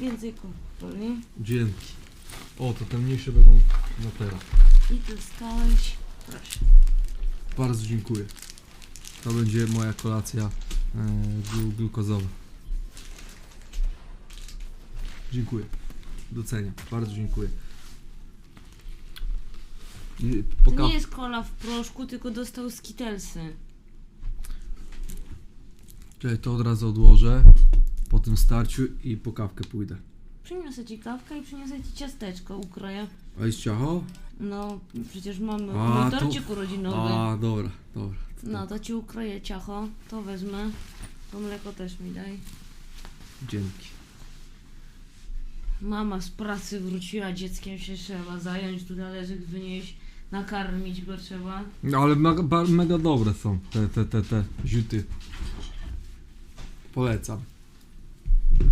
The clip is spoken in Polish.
Więcej Coca-Coli. Dzięki. O, to te mniejsze będą na teraz. I dostałeś... Proszę. Bardzo dziękuję. To będzie moja kolacja glu- glukozowa. Dziękuję. Doceniam. Bardzo dziękuję. I To nie jest kola w proszku, tylko dostał skitelsy. Czekaj, to od razu odłożę po tym starciu i po kawkę pójdę. Przyniosę ci kawkę i przyniosę ci ciasteczko ukroję. A jest ciacho? No, przecież mamy A, to- torcik urodzinowy. A, dobra, dobra. No, to ci ukroję ciacho, to wezmę. To mleko też mi daj. Dzięki. Mama z pracy wróciła, dzieckiem się trzeba zająć, tu talerzyk wynieść, nakarmić go trzeba. No ale mega, ba- mega dobre są te, te, te, te ziuty. Polecam.